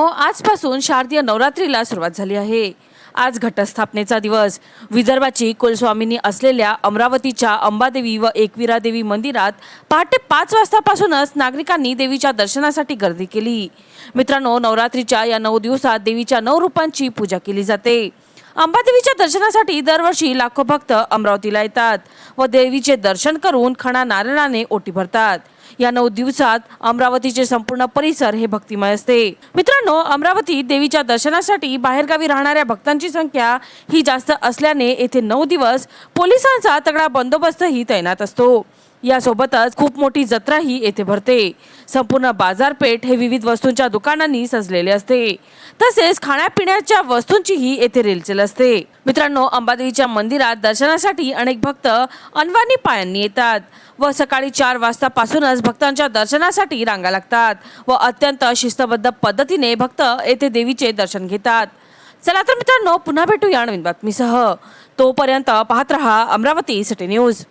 मित्रांनो आजपासून शारदीय नवरात्रीला सुरुवात झाली आहे. आज घटस्थापनेचा दिवस. विदर्भाची कुलस्वामिनी असलेल्या अमरावतीच्या अंबादेवी व एकविरा देवी मंदिरात पहाटे पाच वाजतापासूनच नागरिकांनी देवीच्या दर्शनासाठी गर्दी केली. मित्रांनो नवरात्रीच्या या नऊ दिवसात देवीच्या नऊ रूपांची पूजा केली जाते. अंबादेवीच्या दर्शनासाठी दरवर्षी लाखो भक्त अमरावतीला येतात व देवीचे दर्शन करून खणा नारळाने ओटी भरतात. या नऊ दिवसात अमरावतीचे संपूर्ण परिसर हे भक्तिमय असते. मित्रांनो अमरावती देवीच्या दर्शनासाठी बाहेरगावी राहणाऱ्या भक्तांची संख्या ही जास्त असल्याने येथे नऊ दिवस पोलिसांचा तगडा बंदोबस्तही तैनात असतो. यासोबतच खूप मोठी जत्राही येथे भरते. संपूर्ण बाजारपेठ हे विविध वस्तूंच्या दुकानांनी सजलेले असते. तसेच खाण्यापिण्याच्या वस्तूंचीही येथे रेलचेल असते. मित्रांनो अंबादेवीच्या मंदिरात दर्शनासाठी अनेक भक्त अनवानी पायांनी येतात व सकाळी चार वाजतापासूनच भक्तांच्या दर्शनासाठी रांगा लागतात व अत्यंत शिस्तबद्ध पद्धतीने भक्त येथे देवीचे दर्शन घेतात. चला तर मित्रांनो पुन्हा भेटूया नवीन बातमीसह. तोपर्यंत पाहत रहा अमरावती सिटी न्यूज.